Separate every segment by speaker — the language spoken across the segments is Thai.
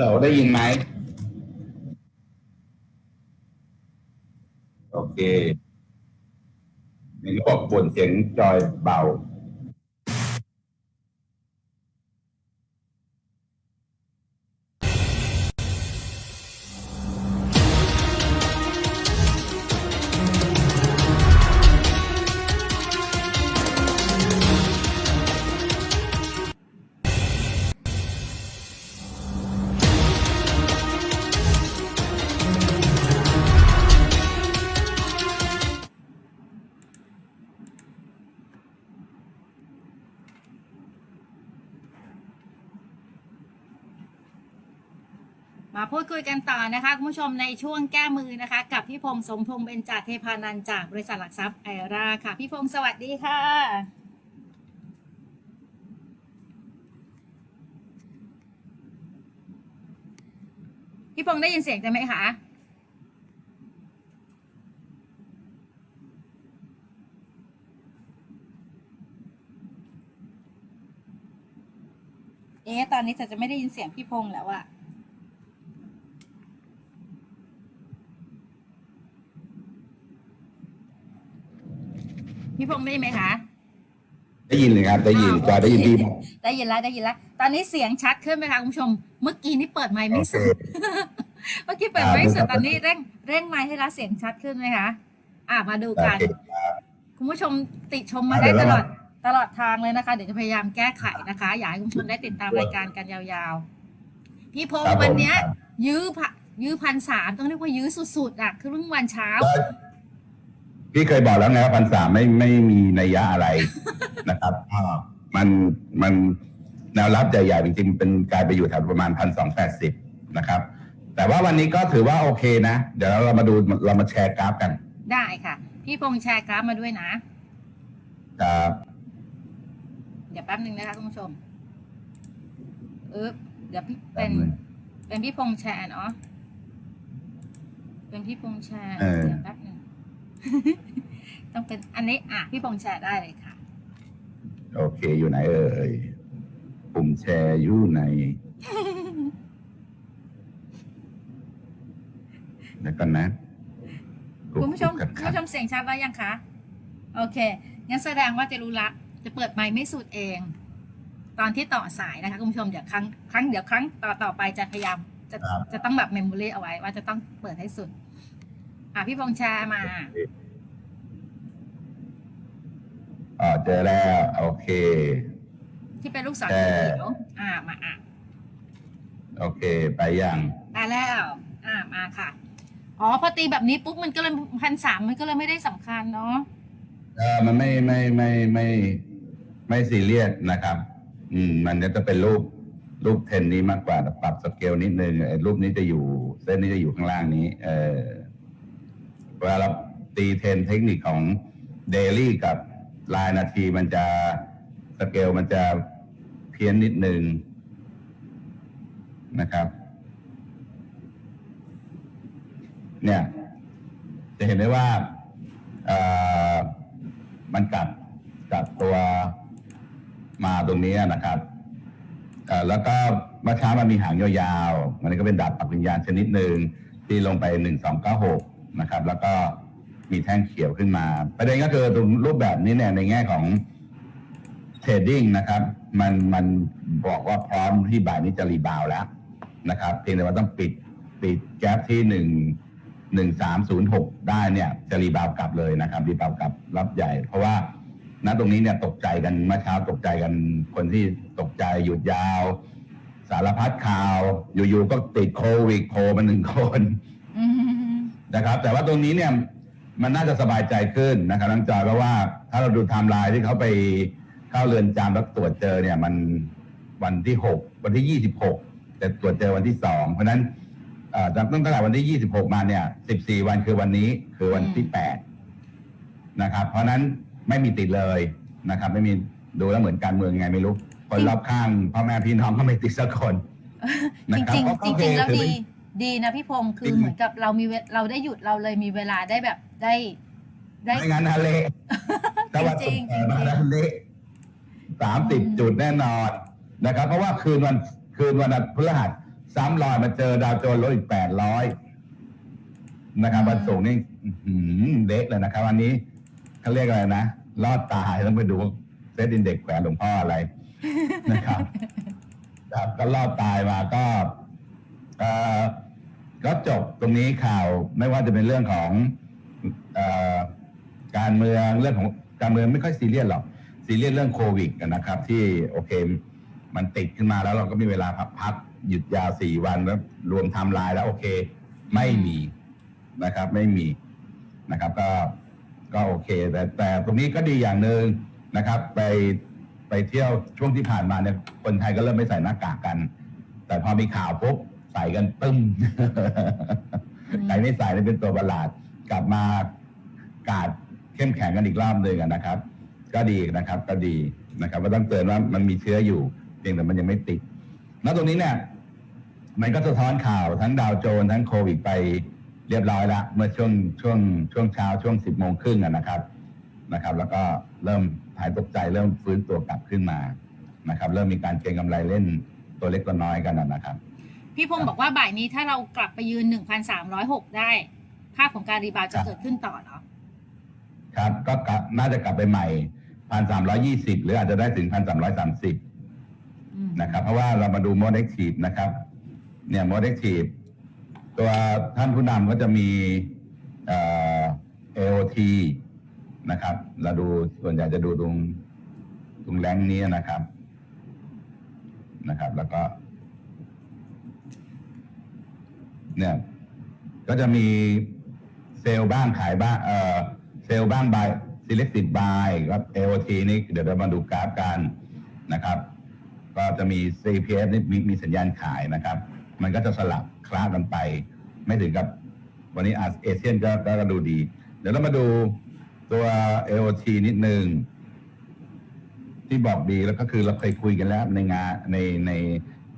Speaker 1: เราได้ยินไหม โอเคนี่ก็บอกบนเสียงจอยเบา
Speaker 2: มาพูดคุยกันต่อนะคะคุณผู้ชมในช่วงแก้มือนะคะ กับพี่พงษ์สมพงษ์เบญจเทพานันจากบริษัทหลักทรัพย์ไอราค่ะ พี่พงษ์สวัสดีค่ะ พี่พงษ์ได้ยินเสียงกันไหมคะเอ๊ะตอนนี้จะจะไม่ได้ยินเสียงพี่พงษ์แล้วอะ พี่พงษ์ได้ยินไหมคะ
Speaker 1: ได้ยินเลยครับได้ยิน
Speaker 2: อ้าว
Speaker 1: จอยได้ยิน
Speaker 2: โอเค
Speaker 1: ดีไหม
Speaker 2: ได้ยินแล้วได้ยินแล้วตอนนี้เสียงชัดขึ้นไหมคะคุณผู้ชม เมื่อกี้นี่เปิดไมค์
Speaker 1: โอ
Speaker 2: ไม่
Speaker 1: เค
Speaker 2: สุดเมื่อกี้เปิดไมค์ไม่สุด
Speaker 1: ครับ
Speaker 2: ตอนนี้เร่งเร่งไมค์ให้แล้วเสียงชัดขึ้นไหมคะอะมาดู
Speaker 1: โอ
Speaker 2: กัน
Speaker 1: เค
Speaker 2: คุณผู้ชมติชมมา
Speaker 1: อะ
Speaker 2: ได้
Speaker 1: เดี๋
Speaker 2: ต
Speaker 1: ยว
Speaker 2: ล
Speaker 1: เรา
Speaker 2: อดตลอดทางเลยนะคะ เดี๋ยวจะพยายามแก้ไขนะคะ อยากให้คุณผู้ชมได้ติดตามรายการกันยาวๆ พี่พง
Speaker 1: ครับ
Speaker 2: ษ์
Speaker 1: ผม
Speaker 2: วันเนี้ย
Speaker 1: ครับ
Speaker 2: ยื้อพะยื้อพันสามต้องเรียกว่ายื้อสุดๆอะคือเพิ่งวันเช้า
Speaker 1: พี่เคยบอกแล้วไงว่าพันสามไม่ไม่มีนัยยะอะไรนะครับอ่ามันมันแนวรับใหญ่ๆจริงๆเป็นกลายไปอยู่แถวประมาณพันสองแปดสิบนะครับ แต่ว่าวันนี้ก็ถือว่าโอเคนะ เดี๋ยวเรามาดูเรามาแชร์กราฟกัน
Speaker 2: ได้ค่ะ พี่พงษ์แชร์กราฟมาด้วยนะ
Speaker 1: ครับ
Speaker 2: เดี๋ยวแป๊บหนึ่งนะคะคุณผู้ชมเออเดี๋ยวพี่
Speaker 1: แป๊
Speaker 2: เป็
Speaker 1: บ
Speaker 2: น
Speaker 1: นึง
Speaker 2: เป็นพี่พงษ์แชร์เนาะเป็นพี่พงษ์แชร์
Speaker 1: เออ
Speaker 2: เดี๋ยวแป๊บหนึ่ง ต้องเป็นอันนี้อะพี่พงษ์แชร์ได้เลยค่ะ
Speaker 1: โอเคอยู่ไหนเอ่ยปุ่มแชร์อยู่ในแล้วกันนะ
Speaker 2: คุณผู้ชม
Speaker 1: กั
Speaker 2: คุณผู้ชมเสียงชัดแล้วยังคะ โอเค งั้นแสดงว่าจะรู้ละ จะเปิดไมค์ไม่สุดเอง ตอนที่ต่อสายนะคะคุณผู้ชมเดี๋ยวครั้งครั้งเดี๋ยวครั้งต่อต่อไปจะพยายามจะ
Speaker 1: ครับ
Speaker 2: จะต้องแบบเมมโมรีเอาไว้ว่าจะต้องเปิดให้สุด อะพี่พงษ์แชร์มา
Speaker 1: อ๋อเจอแล้ว โอเค
Speaker 2: ที่เป็นลูกศร
Speaker 1: แช
Speaker 2: เขี
Speaker 1: ร์
Speaker 2: ยวๆอ่ามาอะ
Speaker 1: โอเค ไปยัง
Speaker 2: ได้แล้ว อ่ามาค่ะ อ๋อพอตีแบบนี้ปุ๊บมันก็เลยพันสามมันก็เลยไม่ได้สำคัญเนาะ
Speaker 1: เออมันไม่ไม่ไม่ไม่ไม่ซีเรียสนะครับ อืม มันจะเป็นรูปรูปเทนนี้มากกว่าแต่ปรับสเกลนิดนึงไอ้รูปนี้จะอยู่ เส้นนี้จะอยู่ข้างล่างนี้ เออ เวลาเราตีเทนเทคนิคของเดลี่กับรายนาทีมันจะสเกลมันจะเพี้ยนนิดนึงนะครับ เนี่ย จะเห็นได้ว่าเอ่อมันกลับกลับตัวมาตรงนี้นะครับเอ่อแล้วก็เมื่อเช้ามันมีหางยาวๆ มันก็เป็นดาบปักวิญญาณชนิดหนึ่งที่ลงไปหนึ่งสองเก้าหก นะครับ แล้วก็มีแท่งเขียวขึ้นมา ประเด็นก็คือตรงรูปแบบนี้เนี่ยในแง่ของเทรดดิ้งนะครับ มันมันบอกว่าพร้อมที่บ่ายนี้จะรีบาวแล้วนะครับเพียงแต่ว่าต้องปิดปิดแก๊ปที่หนึ่งหนึ่งสามศูนย์หกได้เนี่ย จะรีบาวกลับเลยนะครับ รีบาวกลับรับใหญ่ เพราะว่าณตรงนี้เนี่ยตกใจกันเมื่อเช้าตกใจกันคนที่ตกใจหยุดยาว สารพัดข่าว อยู่ๆก็ติดโควิดโคมาหนึ่งคน นะครับ แต่ว่าตรงนี้เนี่ยมันน่าจะสบายใจขึ้นนะครับน้องจอยเพราะว่าถ้าเราดูไทม์ไลน์ที่เขาไปเข้าเรือนจำแล้วตรวจเจอเนี่ยมันวันที่หกวันที่ยี่สิบหกแต่ตรวจเจอวันที่สองเพราะฉะนั้นเอ่อตั้งแต่วันที่ยี่สิบหกมาเนี่ยสิบสี่วันคือวันนี้คือวันที่แปดนะครับ เพราะนั้นไม่มีติดเลยนะครับ ไม่มีดูแล้วเหมือนการเมืองยังไงไม่รู้คนรอบข้างพ่อแม่พี่น้องก็ไม่ติดสักคน
Speaker 2: จ
Speaker 1: นะ
Speaker 2: ริง
Speaker 1: ครับ
Speaker 2: จริงจริงแล้ว
Speaker 1: ถือ
Speaker 2: ดี
Speaker 1: เป็น
Speaker 2: ดีนะพี่พงษ์คือ
Speaker 1: ดี
Speaker 2: เหมือนกับเรามีเวเราได้หยุดเราเลยมีเวลาได้แบบได้ได้
Speaker 1: ไม่งั้นนะเละถ้าวัน
Speaker 2: จริ
Speaker 1: ศุ
Speaker 2: ง
Speaker 1: ก
Speaker 2: ๆ
Speaker 1: ร์มาแล้วเละสามสิบ
Speaker 2: อืม
Speaker 1: จุดแน่นอนนะครับ เพราะว่าคืนวันคืนวันพฤหัสซ้ำรอยมาเจอดาวโจนส์ลดอีกแปดร้อยนะครับ
Speaker 2: อืม
Speaker 1: วันสูงนี่อื้อหือเละเลยนะครับ อันนี้เขาเรียกอะไรนะรอดตายต้องไปดูเซตอินเด็กแขวนหลวงพ่ออะไรนะครับครับก็รอดตายมาก็เอ่อ ก็จบตรงนี้ข่าวไม่ว่าจะเป็นเรื่องของอการเมืองเรื่องของการเมืองไม่ค่อยซีเรียสหรอกซีเรียสเรื่องโควิดนะครับ ที่โอเคมันติดขึ้นมาแล้วเราก็มีเวลาพักหยุดยาวสี่วันแล้วรวมทำลายแล้วโอเค ไม่มีนะครับ ไม่มีนะครับ ก็ก็โอเค แต่แต่ตรงนี้ก็ดีอย่างหนึ่งนะครับ ไปไปเที่ยวช่วงที่ผ่านมาเนี่ยคนไทยก็เริ่มไม่ใส่หน้ากากกัน แต่พอมีข่าวปุ๊บ ใส่กันตึ้มใครไม่ใส่นี่เป็นตัวประหลาด กลับมากาดเข้มแข็งกันอีกรอบหนึ่งนะครับ ก็ดีนะครับ ก็ดีนะครับก็ต้องเตือนว่ามันมีเชื้ออยู่เพียงแต่มันยังไม่ติดณตรงนี้เนี่ย มันก็สะท้อนข่าวทั้งดาวโจนส์ทั้งโควิดไปเรียบร้อยแล้วเมื่อช่วงช่วงช่วงเช้าช่วงสิบโมงครึ่งนะครับนะครับ แล้วก็เริ่มหายตกใจเริ่มฟื้นตัวกลับขึ้นมานะครับ เริ่มมีการเก็งกำไรเล่นตัวเล็กตัวน้อยกันนะครับ
Speaker 2: พี่พงศ์บอกว่าบ่ายนี้ถ้าเรากลับไปยืนหนึ่งพันสามร้อยหกได้ ภาพของการรีบาวด์จะ
Speaker 1: ครับ
Speaker 2: เกิดขึ้นต่อเหรอ
Speaker 1: ครับก็กลับน่าจะกลับไปใหม่พันสามร้อยี่สิบหรืออาจจะได้ถึงพันสามร้อยสามสิบ
Speaker 2: อืม
Speaker 1: นะครับ เพราะว่าเรามาดูโมเด c ทีฟนะครับ เนี่ยโมเด c ทีฟตัวท่านผู้นำก็จะมีเอ่อ AOT นะครับ เราดูส่วนใหญ่จะดูตรงตรงแรงนี้นะครับ นะครับ แล้วก็ เนี่ย ก็จะมีเซลล์บ้างขายบ้างเอ่อเซลล์บ้าง by selected by ครับ AOT นี่เดี๋ยวเรามาดูกราฟกันนะครับ ก็จะมี CPF นี่มีมีสัญญาณขายนะครับ มันก็จะสลับคลาสกันไป ไม่ถึงกับ วันนี้อาเซียนก็ก็ดูดี เดี๋ยวเรามาดูตัว AOT นิดนึงที่บอกดีแล้วก็คือเราเคยคุยกันแล้วในงานในใน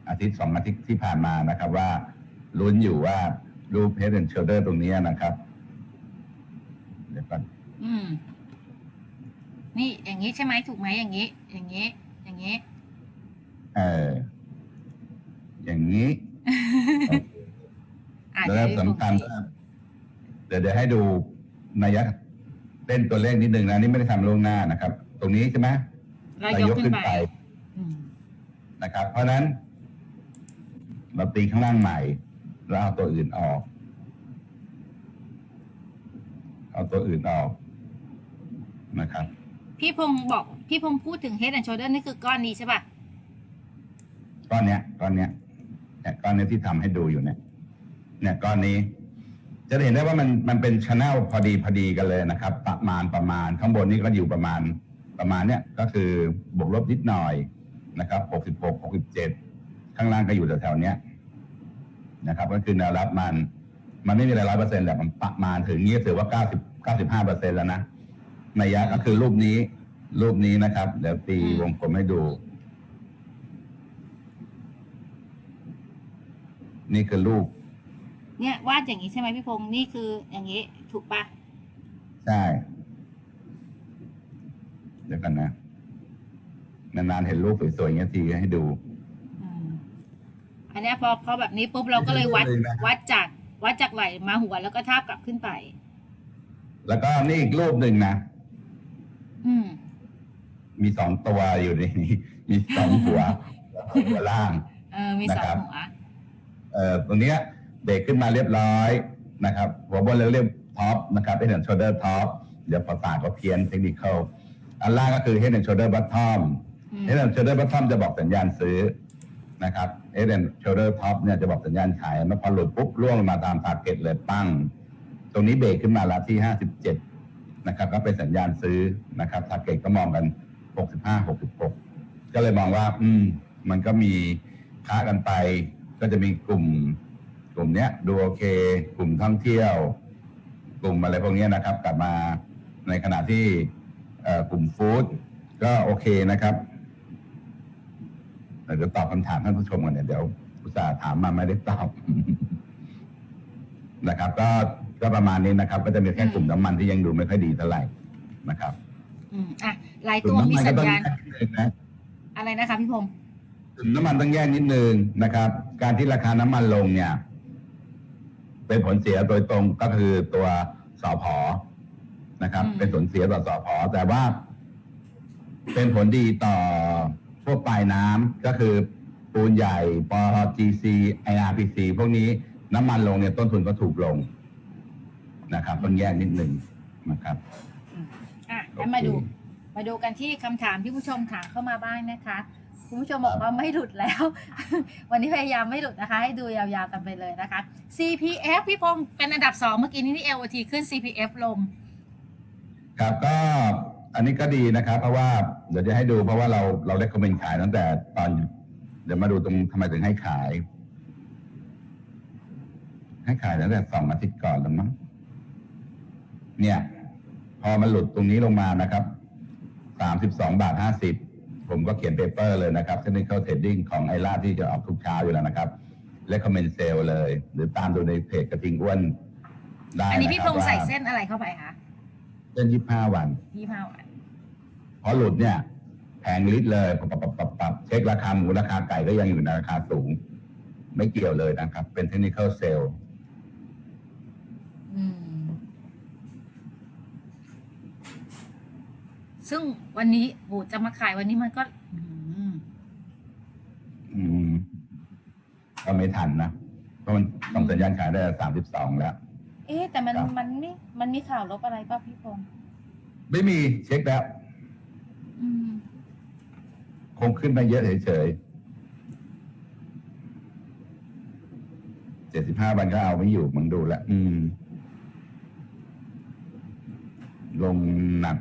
Speaker 1: อาทิตย์สองอาทิตย์ที่ผ่านมานะครับว่า ลุ้นอยู่ว่ารูป Head and Shoulder ตรงนี้นะครับ เดี๋ยวก่อน
Speaker 2: อืม นี่อย่างนี้ใช่ไหมถูกไหมอย่างนี้ อย่างนี้ อย่างนี้
Speaker 1: เอออย่างนี้
Speaker 2: อ่า
Speaker 1: แล้ว
Speaker 2: เดี๋ยวพี่พง
Speaker 1: สำคัญ
Speaker 2: ศ์
Speaker 1: ว่าเดี๋ยวเดี๋ยวให้ดูนัยยะเต้นตัวเลขนิดนึงนะนี่ไม่ได้ทำล่วงหน้านะครับ ตรงนี้ใช่ไหม
Speaker 2: เรายกขึ้นไปอืม
Speaker 1: นะครับ เพราะฉะนั้น เราตีข้างล่างใหม่ แล้วเอาตัวอื่นออก เอาตัวอื่นออกนะครับ
Speaker 2: พี่พงศ์บอก พี่พงศ์พูดถึง head and shoulder นี่คือก้อนนี้ใช่ป่ะ
Speaker 1: ก้อนเนี้ย ก้อนเนี้ยเนี่ยก้อนเนี้ยที่ทำให้ดูอยู่เนี่ย เนี่ยก้อนนี้ จะเห็นได้ว่ามันมันเป็นช n นลพอดีพอดีกันเลยนะครับ ประมาณประมาณข้างบนนี้ก็อยู่ประมาณประมาณเนี้ยก็คือบวกลบนิดหน่อยนะครับหกสิบหกหกสิบเจ็ดข้างล่างก็อยู่แถวๆเนี้ย นะครับ ก็คือแนวรับมัน มันไม่มีอะไรร้อยเปอร์เซ็นต์แต่มันประมาณถึงนี้ถือว่าเก้าสิบเก้าสิบห้าเปอร์เซ็นแล้วนะนัยยะก็คือรูปนี้ รูปนี้นะครับ เดี๋ยวตีวงกลมให้ดู นี่คือรูป
Speaker 2: เนี่ยวาดอย่างนี้ใช่ไหมพี่พงศ์นี่คืออย่างนี้ถูกป่ะ
Speaker 1: ใช่ เดี๋ยวกันนะ นานๆเห็นรูปสวยๆอย่างเงี้ยทีให้ดู
Speaker 2: อืมอั นเนี้ยพอพอแบบนี้ปุ๊บเราก็เลยวัด
Speaker 1: เลยนะ
Speaker 2: วัดจากวัดจากไหลมาหัวแล้วก็ทาบกลับขึ้นไป
Speaker 1: แล้วก็นี่อีกรูปหนึ่งนะ
Speaker 2: อืม
Speaker 1: มีสองตัวอยู่ในนี้ มีสองหัวแล้วก็หัวล่าง
Speaker 2: เออมีสอ
Speaker 1: นะครั
Speaker 2: ง
Speaker 1: บ
Speaker 2: หัว
Speaker 1: เอ่อตรงเนี้ยเบรกขึ้นมาเรียบร้อยนะครับ หัวบนเราเรียกท็อปนะครับ head and shoulder top เดี๋ยวภาษาก็เพี้ยนเทคนิคอันล่างก็คือ head and shoulder bottom
Speaker 2: อืม
Speaker 1: head and shoulder bottom จะบอกสัญญาณซื้อ นะครับ head and shoulder top เนี่ยจะบอกสัญญาณขายแล้วพอหลุดปุ๊บร่วงลงมาตาม target เลยปั้ง ตรงนี้เบรกขึ้นมาแล้วที่ 57 นะครับ ก็เป็นสัญญาณซื้อนะครับ target ก็มองกัน 65 66 ก็เลยมองว่า อืม มันก็มีค้ากันไป ก็จะมีกลุ่ม กลุ่มเนี้ยดูโอเค กลุ่มท่องเที่ยว กลุ่มอะไรพวกนี้นะครับ กลับมาในขณะที่กลุ่มฟู้ดก็โอเคนะครับ เดี๋ยวตอบคำถามท่านผู้ชมกันเนี่ยเดี๋ยวอุตส่าห์ถามมาไม่ได้ตอบนะครับ ก็ก็ประมาณนี้นะครับ ก็จะมีแค่กลุ่มน้ำมันที่ยังดูไม่ค่อยดีเท่าไหร่นะครับ
Speaker 2: อืมอะหลาย
Speaker 1: กลุ่
Speaker 2: ตั
Speaker 1: ม
Speaker 2: ว
Speaker 1: น้ำ
Speaker 2: มี
Speaker 1: มัน
Speaker 2: สั
Speaker 1: ก็
Speaker 2: ญ
Speaker 1: ต้อง
Speaker 2: ญาณ
Speaker 1: แยกนิดนึงนะ
Speaker 2: อะไรนะคะพี่พงศ์
Speaker 1: น้ำมันต้องแยกนิดนึงนะครับ การที่ราคาน้ำมันลงเนี่ย เป็นผลเสียโดยตรงก็คือตัวสอพอนะครับ
Speaker 2: อืม
Speaker 1: เป็นผลเสียต่อสอพอแต่ว่า เป็นผลดีต่อ พวกปลายน้ำก็คือปูนใหญ่ปอ GC IRPC พวกนี้น้ำมันลงเนี่ยต้นทุนก็ถูกลงนะครับต้องแยกนิดหนึ่งนะครับ
Speaker 2: อะงั้นมาดู มาดูกันที่คำถามที่ผู้ชมถามเข้ามาบ้างนะคะ คุณผู้ชมบอกว่าไม่หลุดแล้ว วันนี้พยายามไม่หลุดนะคะ ให้ดูยาวๆกันไปเลยนะคะ CPF พี่พงศ์เป็นอันดับสองเมื่อกี้นี้นี่ LOT ขึ้น CPF ลง
Speaker 1: ครับก็ อันนี้ก็ดีนะครับ เพราะว่าเดี๋ยวจะให้ดูเพราะว่าเราเราเล c ก m เมนขายตั้งแต่ตอน เดี๋ยวมาดูตรงทำไมถึงให้ขาย ให้ขายตั้งแต่สองอาทิตย์ก่อนแล้วมั้งเนี่ย พอมันหลุดตรงนี้ลงมานะครับสามสิบสองบาทห้าสิบผมก็เขียนเปเปอร์เลยนะครับ technical trading ของไอล่าที่จะออกทุกเช้าอยู่แล้วนะครับ recommend sell เลย หรือตามดูในเพจกระทิงอ้วนได้
Speaker 2: อันนี้พี่ะ
Speaker 1: ค
Speaker 2: พ
Speaker 1: รับ
Speaker 2: งศ์ใส่
Speaker 1: ว่า
Speaker 2: เส้นอะไรเข้าไปคะ
Speaker 1: เส้นยี่ห้าวัน
Speaker 2: ยี่ห้าวัน
Speaker 1: พอหลุดเนี่ยแพงลิตรเลยปรับปรับปรับปรับเช็คราคาหมูราคาไก่ก็ยังอยู่ในราคาสูง ไม่เกี่ยวเลยนะครับ เป็นเทคนิค a l เซล
Speaker 2: อืม ซึ่งวันนี้โหจะมาขายวันนี้มันก็อืม
Speaker 1: ก็ไม่ทันนะ เพราะมันต้องสัญญาณขายได้สามสิบสองแล้ว
Speaker 2: เอ๊ะแต่มัน
Speaker 1: ครับ
Speaker 2: มันไม่มันมีข่าวลบอะไรป่ะพี่พงศ์
Speaker 1: ไม่มีเช็คแล้ว
Speaker 2: อืม
Speaker 1: คงขึ้นมาเยอะเฉยๆเจ็ดสิบห้าวันก็เอาไม่อยู่มึงดูแล้วอืม ลงหนัก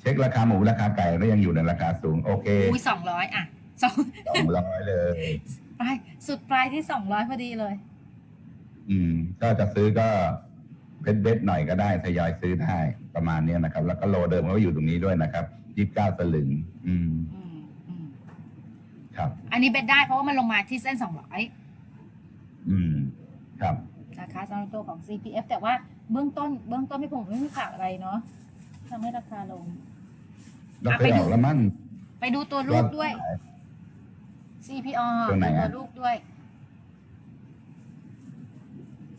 Speaker 1: เช็คราคาหมูราคาไก่ก็ยังอยู่ในราคาสูง โอเค
Speaker 2: อุ้ยสองร้อยอะสอง
Speaker 1: สองร้อยเลย
Speaker 2: ปลายสุดปลายที่สองร้อยพอดีเลย
Speaker 1: อืม ก็จะซื้อก็เบ็ดเบ็ดๆหน่อยก็ได้ทยอยซื้อได้ประมาณเนี้ยนะครับ แล้วก็โลเดิมก็อยู่ตรงนี้ด้วยนะครับยี่สิบเก้าสลึง อืม
Speaker 2: อืมอืม
Speaker 1: ครับ
Speaker 2: อันนี้เบ็ดได้เพราะว่ามันลงมาที่เส้นสองร้อย
Speaker 1: อืม ครับ
Speaker 2: นะคะสำหรับตัวของ CPF แต่ว่าเบื้องต้นเบื้องต้นพี่พงศ์ไม่มีข่าวอะไรเนาะทำให้ราคาลง
Speaker 1: เรา
Speaker 2: อะ
Speaker 1: เค
Speaker 2: ไป
Speaker 1: ย
Speaker 2: ดู
Speaker 1: ออกแล้วมั่น
Speaker 2: ไปดูตัวลูกด้วย CPO
Speaker 1: ตัวไหน
Speaker 2: ดู
Speaker 1: อะ
Speaker 2: ตัวลูกด้วย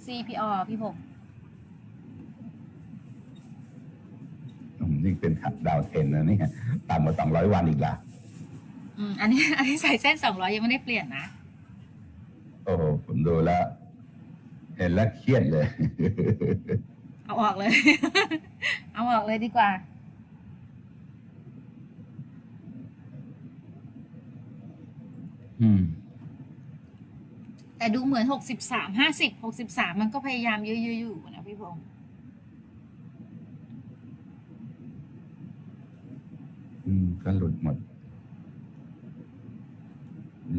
Speaker 2: CPO พี่พงศ์
Speaker 1: อืมนี่เป็นขัดดาวเทรนนะนี่ต่ำกว่าสองร้อยวันอีกละ
Speaker 2: อืมอันนี้ อันนี้ใส่เส้นสองร้อยยังไม่ได้เปลี่ยนนะ
Speaker 1: โอ้โหผมดูแล้ว เห็นแล้วเครียดเลย
Speaker 2: เอาออกเลย เอาออกเลยดีกว่า
Speaker 1: อืม
Speaker 2: แต่ดูเหมือนหกสิบสามห้าสิบหกสิบสามมันก็พยายามยื้อๆอยู่นะพี่พงศ์
Speaker 1: อืมก็หลุดหมด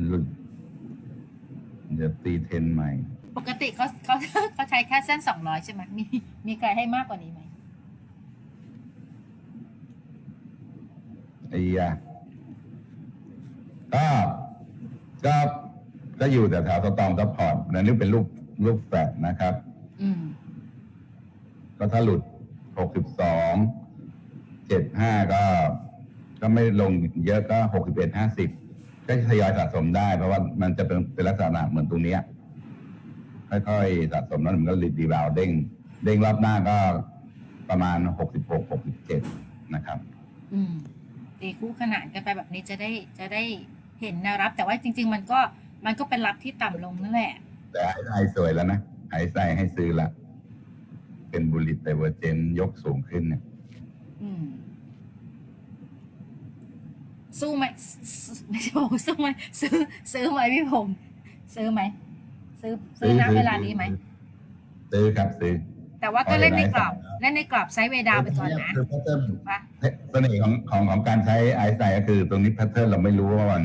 Speaker 1: หลุด เดี๋ยวตีเทรนใหม่
Speaker 2: ปกติเขาเขาเขาใช้แค่เส้นสองร้อยใช่ไหมมีมีใครให้มากกว่านี้ไหม
Speaker 1: ไอ้ยาก็ก็ ก็อยู่แต่แถวสตอมซัพพอร์ตนั่นนี่เป็นรูปรูปแฟลตนะครับ
Speaker 2: อืม
Speaker 1: ก็ถ้าหลุดหกสิบสองเจ็ดห้าก็ ก็ไม่ลงเยอะก็หกสิบเอ็ดห้าสิบก็ทยอยสะสมได้ เพราะว่ามันจะเป็นเป็นลักษณะเหมือนตรงเนี้ยค่อยๆสะสมแล้วมันก็รีดีบาวเด้ง เด้งรอบหน้าก็ประมาณหกสิบหกหกสิบเจ็ดนะครับ
Speaker 2: อืมตีคู่ขนานกันไปแบบนี้จะได้จะได้เห็นแนวรับ แต่ว่าจริง ๆ มันก็ มันก็เป็นรับที่ต่ำลงนั่นแหละ
Speaker 1: แต่ไฮไซสวยแล้วนะไฮไซให้ซื้อละ เป็นบุลิตไดเวอร์เจนยกสูงขึ้นเนี่ย
Speaker 2: อืม สู้ไหมสู้ไม่ใช่บอกว่าสู้ไหมซื้อซื้อไหมพี่พงศ์ซื้อไหม ซื้อซื้อณเวลานี้ไหม
Speaker 1: ซื้อครับซื้อ
Speaker 2: แต่ว่าก็เล่นในกรอบเล่นในกรอบไซด์เวย์ดาวน์ไปก่อนนะ
Speaker 1: คือแพทเทิร์น
Speaker 2: ถูกปะ
Speaker 1: เสน่ห์ของของของการใช้ไอซ์ไซก็คือตรงนี้แพทเทิร์นเราไม่รู้ว่ามัน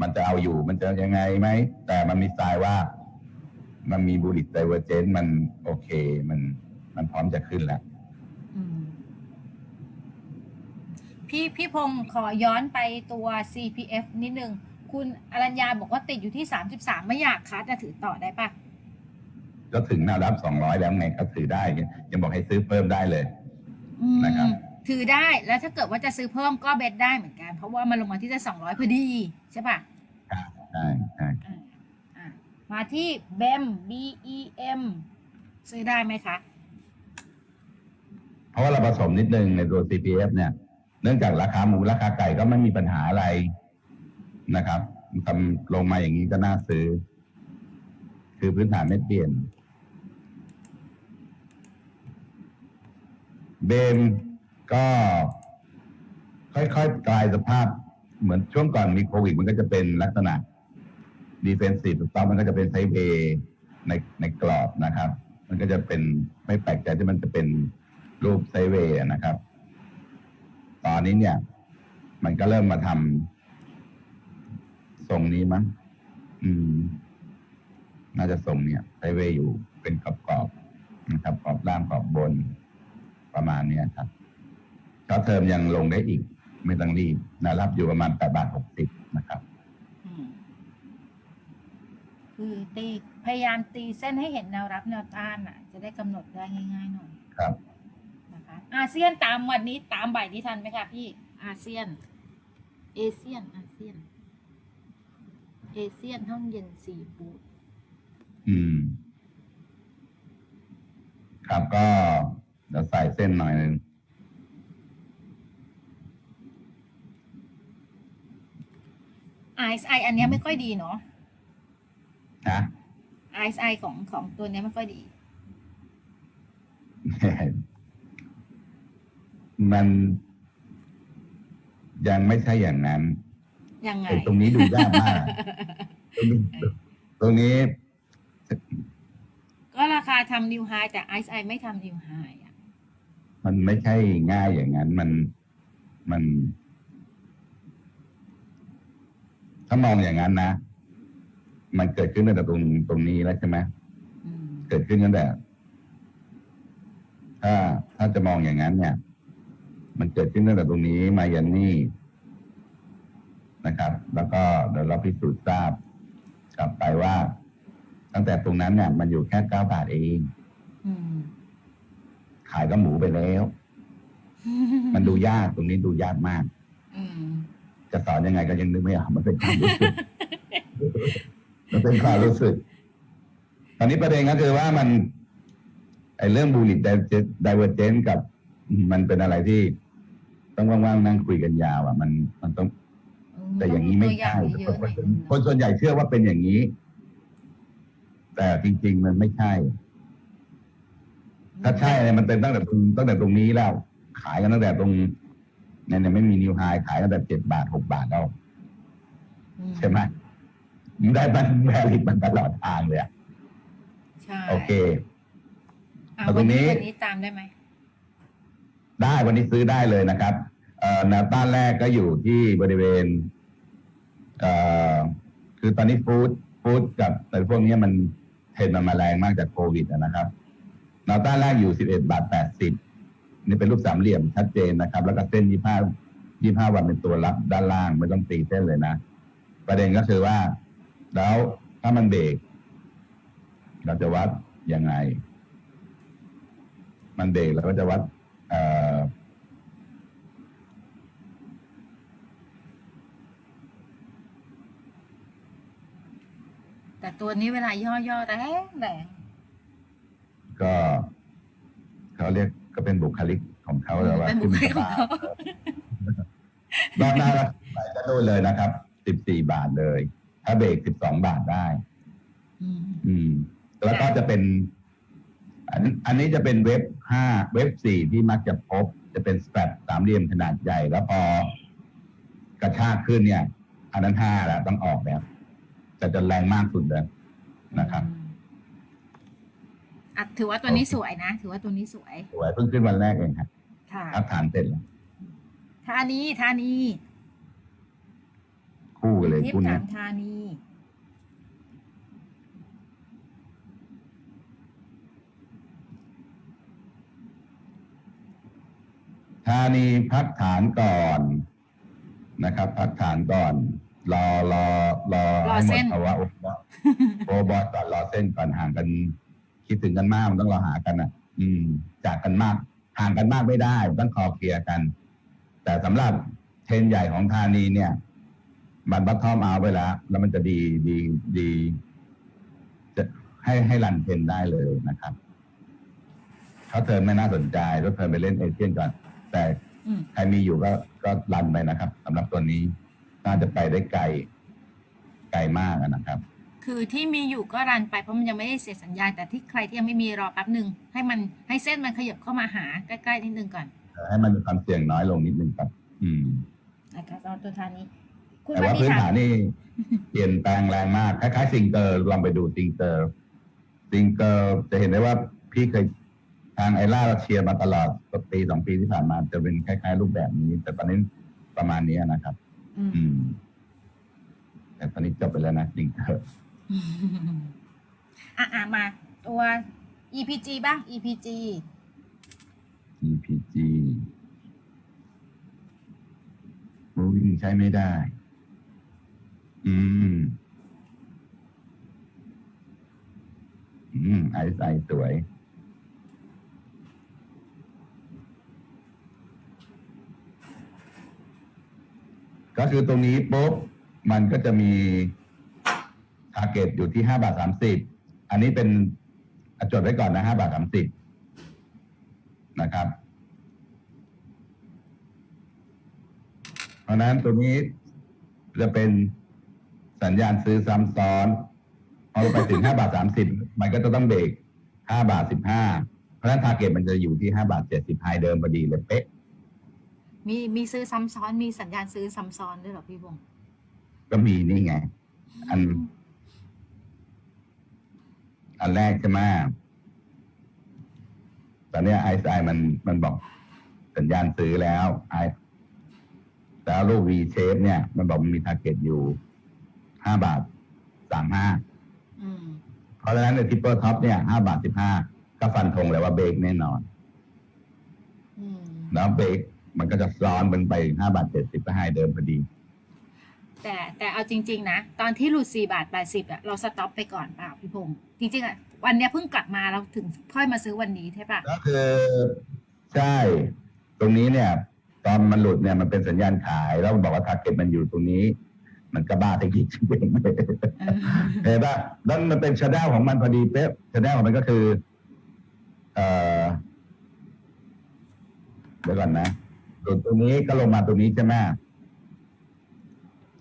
Speaker 1: มันจะเอาอยู่มันจะยังไงไหม แต่มันมีสไตล์ว่า มันมีบุลิตไดเวอร์เจนมันโอเค มันมันพร้อมจะขึ้นแล้ว
Speaker 2: อืมพี่พี่พงศ์ขอย้อนไปตัว CPF นิดนึง คุณอรัญญาบอกว่าติดอยู่ที่ 33 ไม่อยากคัดจะถือต่อได้ปะ
Speaker 1: ก็ถึงแนวรับสองร้อยแล้วไงก็ถือได้ยังบอกให้ซื้อเพิ่มได้เลย
Speaker 2: อืม
Speaker 1: นะครับ
Speaker 2: ถือได้แล้วถ้าเกิดว่าจะซื้อเพิ่มก็เบ็ดได้เหมือนกัน เพราะว่ามันลงมาที่จะสองร้อยพอดีใช่ปะ
Speaker 1: ใช่ใช่
Speaker 2: อ่าอ่ามาที่เบม B E M ซื้อได้ไหมคะ
Speaker 1: เพราะว่าเราผสมนิดนึงในตัว CPF เนี่ย เนื่องจากราคาหมูราคาไก่ก็ไม่มีปัญหาอะไรนะครับทำลงมาอย่างนี้ก็น่าซื้อ คือพื้นฐานไม่เปลี่ยน เบม ก็ค่อยๆกลายสภาพเหมือนช่วงก่อนมีโควิด มันก็จะเป็นลักษณะดีเฟนซีฟถูกต้องมันก็จะเป็นไซเวในในกรอบนะครับ มันก็จะเป็นไม่แปลกใจที่มันจะเป็นรูปไซเวย์นะครับ ตอนนี้เนี่ย มันก็เริ่มมาทำทรงนี้มั้งอืม น่าจะทรงเนี่ยไซเวย์อยู่เป็นกรอบๆนะครับกรอบล่างกรอบบนประมาณเนี้ยครับ ช็อตเทอมยังลงได้อีก ไม่ต้องรีบนะรับอยู่ประมาณแปดบาทหกสิบนะครับ
Speaker 2: อืมคือตีพยายามตีเส้นให้เห็นแนวรับแนวต้านอะ จะได้กำหนดได้ง่ายๆหน่อย
Speaker 1: ครับ
Speaker 2: นะคะอาเซียนตามวันนี้ตามบ่ายนี้ทันไหมคะพี่อาเซียน เอเชียนอาเซียน เอเชียนห้องเย็นซีฟู้ด
Speaker 1: อืม ครับก็เดี๋ยวใส่เส้นหน่อยหนึ่ง
Speaker 2: ไอซ์ไออันเนี้ยไม่ค่อยดีเนาะ
Speaker 1: นะ
Speaker 2: ไอซ์ไอของของตัวเนี้ยไม่ค่อยดี
Speaker 1: มันยังไม่ใช่อย่างนั้น
Speaker 2: ยังไง
Speaker 1: ไอ้ตรงนี้ดูยากมาก ตรงนี้ตรงนี้
Speaker 2: ก็ราคาทำนิวไฮแต่ไอซ์ไอไม่ทำนิวไฮอะ
Speaker 1: มันไม่ใช่ง่ายอย่างนั้น มันมัน ถ้ามองอย่างนั้นนะ มันเกิดขึ้นตั้งแต่ตรงตรงนี้แล้วใช่ไหม
Speaker 2: อืม
Speaker 1: เกิดขึ้นตั้งแต่ถ้าถ้าจะมองอย่างนั้น เนี่ย มันเกิดขึ้นตั้งแต่ตรงนี้มายันนี่นะครับ แล้วก็เดี๋ยวเราพิสูจน์ทราบ กลับไปว่า ตั้งแต่ตรงนั้นเนี่ย มันอยู่แค่เก้าบาทเอง
Speaker 2: อืม
Speaker 1: ขายก็หมูไปแล้ว มันดูยากตรงนี้ดูยากมาก
Speaker 2: อืม
Speaker 1: จะสอนยังไงก็ยังนึกไม่ออกมันเป็นความรู้สึกมันเป็นความรู้สึกตอนนี้ประเด็นก็คือว่ามันไอ้เรื่องบูลิตไดเวอร์เจนกับ มันเป็นอะไรที่ ต้องว่างๆนั่งคุยกันยาวอะ มันมันต้อง แต่อย่างนี้ไม่ใช่
Speaker 2: ตัวอย่างเยอะๆหน่อยนึง
Speaker 1: คนส่วนใหญ่เชื่อว่าเป็นอย่างนี้ แต่จริง ๆ มันไม่ใช่ ถ้าใช่เนี่ยมันเป็นตั้งแต่ตรงตั้งแต่ตรงนี้แล้ว ขายกันตั้งแต่ตรง เนี่ยเนี่ยไม่มีนิวไฮขายกันแต่เจ็ดบาทหกบาทแล้ว
Speaker 2: อื
Speaker 1: ใช่ไหมมันได้มันแวลิดมันตลอดทางเลยอะ
Speaker 2: ใช่
Speaker 1: โอเค
Speaker 2: อะ
Speaker 1: แล้วต
Speaker 2: วั
Speaker 1: ร
Speaker 2: น
Speaker 1: งนี้
Speaker 2: นี้วันนี้ตามได้ไหม
Speaker 1: ได้วันนี้ซื้อได้เลยนะครับเอ่อแนวต้านแรกก็อยู่ที่บริเวณเอ่อคือตอนนี้ฟู้ดฟู้ดกับแต่พวกนี้มันเทรนด์มันมาแรงมากจากโควิดอะนะครับแนวต้านแรกอยู่11บาท80 นี่เป็นรูปสามเหลี่ยมชัดเจนนะครับ แล้วก็เส้น25 25วันเป็นตัวรับด้านล่างไม่ต้องตีเส้นเลยนะ ประเด็นก็คือว่า แล้วถ้ามันเบรกเราจะวัดยังไง มันเบรกเราก็จะวัดเอ่อ
Speaker 2: แต่ตัวนี้เวลาย่อๆแต่แรงแรง
Speaker 1: ก็เขาเรียก ก็เป็นบุคลิกของเขาแต่ว่า
Speaker 2: เป็นบุคลิกของเขา
Speaker 1: รอบหน้าเราไปก็โดนเลยนะครับสิบสี่บาทเลย ถ้าเบรกสิบสองบาทได้
Speaker 2: อืม
Speaker 1: อืมแล้วก็จะเป็นอันอันนี้จะเป็นเว็บห้าเว็บสี่ที่มักจะพบ จะเป็นสแตทสามเหลี่ยมขนาดใหญ่ แล้วพอกระชากขึ้นเนี่ย อันนั้นห้าแล้วต้องออกแล้วจะจะแรงมากสุดเลยนะครับ
Speaker 2: อืมอะถือว่าตัวนี้สวยนะ ถือว่าตัวนี้สวย
Speaker 1: สวยเพิ่งขึ้นวันแรกเองครับ
Speaker 2: ค่ะ
Speaker 1: ครับฐานเสร็จแล้ว
Speaker 2: ทานีทานี
Speaker 1: คู่กันเลย
Speaker 2: ทิพ
Speaker 1: คู่
Speaker 2: ย์
Speaker 1: นี้
Speaker 2: ถามทานี
Speaker 1: ธานีพักฐานก่อนนะครับ พักฐานก่อน รอรอรอ
Speaker 2: รอ
Speaker 1: ให้หม
Speaker 2: เส้
Speaker 1: ด
Speaker 2: น
Speaker 1: ภาวะโอบอสโอบอสก่อนรอเส้นก่อนห่างกัน คิดถึงกันมากมันต้องรอหากันอะ อืม จากกันมากห่างกันมากไม่ได้ต้องคอเคลียร์กัน แต่สำหรับเทรนใหญ่ของธานีเนี่ย มันบัตทอมเอาไปแล้ว แล้วมันจะดีดีดี จะให้ให้รันเทรนได้เลยนะครับเขาเทินไม่น่าสนใจก็เทินไปเล่นเอเชียนก่อน แต่ใครมีอยู่ก็ก็รันไปนะครับสำหรับตัวนี้ น่าจะไปได้ไกลไกลมากนะครับ
Speaker 2: คือที่มีอยู่ก็รันไปเพราะมันยังไม่ได้เสร็จสัญญาณแต่ที่ใครที่ยังไม่มีรอแป๊บหนึ่งให้มันให้เส้นมันขยับเข้ามาหาใกล้ๆนิดนึงก่อน
Speaker 1: ให้มันมีความเสี่ยงน้อยลงนิดนึงครับ อืม
Speaker 2: นะคะสำหรับตัวทานนี้คุณ
Speaker 1: แต่
Speaker 2: วัน
Speaker 1: ว่า
Speaker 2: นี้
Speaker 1: พื้น
Speaker 2: ถาม
Speaker 1: ฐานนี่เปลี่ยนแปลงแรงมากคล้ายๆซิงเกอร์ลองไปดูซิงเกอร์ซิงเกอร์จะเห็นได้ว่าพี่เคยทางไอล่าเราเชียร์มาตลอดปีสองปีที่ผ่านมาจะเป็นคล้าย ๆ รูปแบบนี้ แต่ตอนนี้ประมาณนี้นะครับ
Speaker 2: อืม
Speaker 1: อืมแต่ตอนนี้จบไปแล้วนะซิงเกอร์
Speaker 2: อะอะมาตัว EPG บ้าง EPG
Speaker 1: EPG โอ้ยใช้ไม่ได้ อืม อืม ไอซ์ไอสวย ก็คือตรงนี้ปุ๊บ มันก็จะมี ทาร์เก็ตอยู่ที่ห้าบาทสามสิบอันนี้เป็นอะจดไว้ก่อนนะห้าบาทสามสิบนะครับ เพราะฉะนั้นตัวนี้จะเป็นสัญญาณซื้อซ้ำซ้อนพอเราไปถึงห้าบาทสามสิบมันก็จะต้องเบรกห้าบาทสิบห้าเพราะฉะนั้นทาร์เก็ตมันจะอยู่ที่ห้าบาทเจ็ดสิบไฮเดิมพอดีเลยเป๊ะ
Speaker 2: มีมีซื้อซ้ำซ้อนมีสัญญาณซื้อซ้ำซ้อนด้วยเหรอพี่วง
Speaker 1: ก็มีนี่ไง อัน อันแรกใช่ไหมตอนเนี้ไอซ์ไอมันมันบอกสัญญาณซื้อแล้วไอแล้วรูป V shape เนี่ย มันบอกมันมีทาร์เก็ตอยู่ห้าบาทสามห้า
Speaker 2: อืม
Speaker 1: เพราะฉะนั้นในทิปเปอร์ท็อปเนี่ยห้าบาทสิบห้าก็ฟันธงเลยว่าเบรกแน่นอน
Speaker 2: อืม
Speaker 1: แล้วเบรกมันก็จะซ้อนมันไปห้าบาทเจ็ดสิบก็ให้เดิมพอดี
Speaker 2: แต่แต่เอาจริง ๆ นะ ตอนที่หลุด4บาท80อะเราสต็อปไปก่อนเปล่าพี่พงษ์จริง ๆอะวันเนี้ยเพิ่งกลับมาเราถึงค่อยมาซื้อวันนี้ใช่ปะ
Speaker 1: ก็คือใช่ตรงนี้เนี่ย ตอนมันหลุดเนี่ยมันเป็นสัญญาณขาย แล้วมันบอกว่าทาร์เก็ตมันอยู่ตรงนี้ มันก็บ้าตะกี้จริงๆ
Speaker 2: เออ
Speaker 1: เห็นปะแล้วมันเป็นชาแนลของมันพอดีเป๊ะชาแนลของมันก็คือ เอ่อเดี๋ยวก่อนนะหลุดตรงนี้ก็ลงมาตรงนี้ใช่ไหม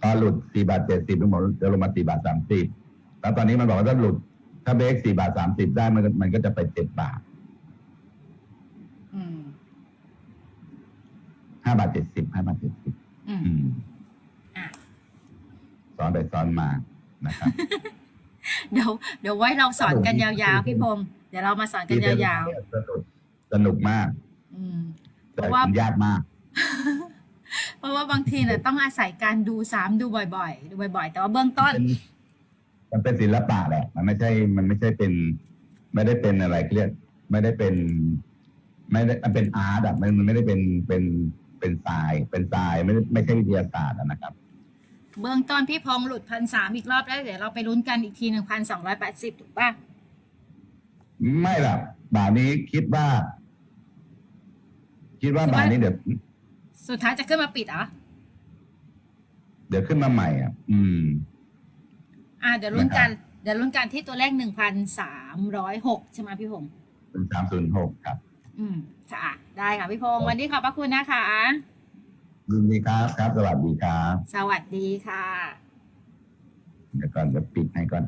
Speaker 1: พอหลุดสี่บาทเจ็ดสิบมันบอกจะลงมาสี่บาทสามสิบแล้วตอนนี้มันบอกว่าถ้าหลุด ถ้าเบรกสี่บาทสามสิบได้มันก็มันก็จะไปเจ็ดบาท
Speaker 2: อืม
Speaker 1: ห้าบาทเจ็ดสิบห้าบาทเจ็ดสิบ
Speaker 2: อืม
Speaker 1: อืม
Speaker 2: อะ
Speaker 1: ซ้อนไปซ้อนมานะครับ
Speaker 2: เดี๋ยวเดี๋ยวไว้เราสอนกันยาวๆพี่พงษ์เดี๋ยวเรามาสอนกันยาว
Speaker 1: สนุกสนุกมาก
Speaker 2: ๆอืมเพ
Speaker 1: แต่
Speaker 2: ราะว่า
Speaker 1: มันยากมาก
Speaker 2: เพราะว่าบางทีเนี่ยต้องอาศัยการดูซ้ำดูบ่อย ๆ ดูบ่อย ๆ แต่ว่าเบื้องต้น
Speaker 1: เป็นมันเป็นศิลปะแหละมันไม่ใช่ มันไม่ใช่เป็น ไม่ได้เป็นอะไรเรียกไม่ได้เป็น ไม่ได้มันเป็นอาร์ตอะมันมันไม่ได้เป็นเป็นเป็นทราย เป็นทรายไม่ได้ไม่ใช่วิทยาศาสตร์อะนะครับ
Speaker 2: เบื้องต้นพี่พงษ์หลุดพันสามอีกรอบแล้วเดี๋ยวเราไปลุ้นกันอีกทีหนึ่งพันสองร้อยแปดสิบถูกป่ะ
Speaker 1: ไม่หรอกบาทนี้คิดว่า คิดว่าบาทนี้เดี๋ยว
Speaker 2: สุดท้ายจะขึ้นมาปิดเหรอ
Speaker 1: เดี๋ยวขึ้นมาใหม่อะ อืม
Speaker 2: อ่าเดี๋ยวลุ้นกัน
Speaker 1: นะครับ
Speaker 2: เดี๋ยวลุ้นกันที่ตัวเลขหนึ่งพันสามร้อยหกใช่ไหมพี่พงษ์
Speaker 1: เป็นสามศูนย์หกครับ
Speaker 2: อืมค่ะได้ค่ะพี่พงษ์วันนี้ขอบพระคุณนะคะ
Speaker 1: ยินดีครับครับ สวัสดีครับ
Speaker 2: สวัสดีค่ะ
Speaker 1: เดี๋ยวก่อนจะปิดให้ก่อน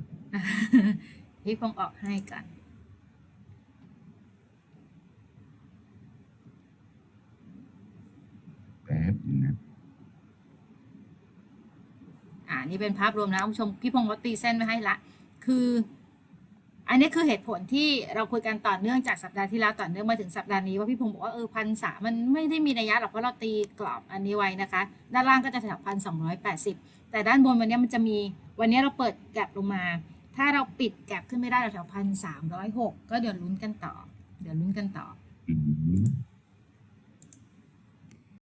Speaker 2: พี่พงษ์ออกให้ก่อน
Speaker 1: แป๊บนึงนะ
Speaker 2: อ่านี่เป็นภาพรวมนะคุณผู้ชมพี่พงศ์ก็ตีเส้นไว้ให้ละ คือ อันนี้คือเหตุผลที่เราคุยกันต่อเนื่องจากสัปดาห์ที่แล้วต่อเนื่องมาถึงสัปดาห์นี้ว่าพี่พงศ์บอกว่าเออพันสามันไม่ได้มีนัยยะหรอกเพราะเราตีกรอบอันนี้ไว้นะคะ ด้านล่างก็จะแถวพันสองร้อยแปดสิบแต่ด้านบนวันนี้มันจะมีวันนี้เราเปิดแกลบลงมา ถ้าเราปิดแกลบขึ้นไม่ได้แถวพันสามร้อยหกก็เดี๋ยวลุ้นกันต่อ เดี๋ยวลุ้นกันต่อ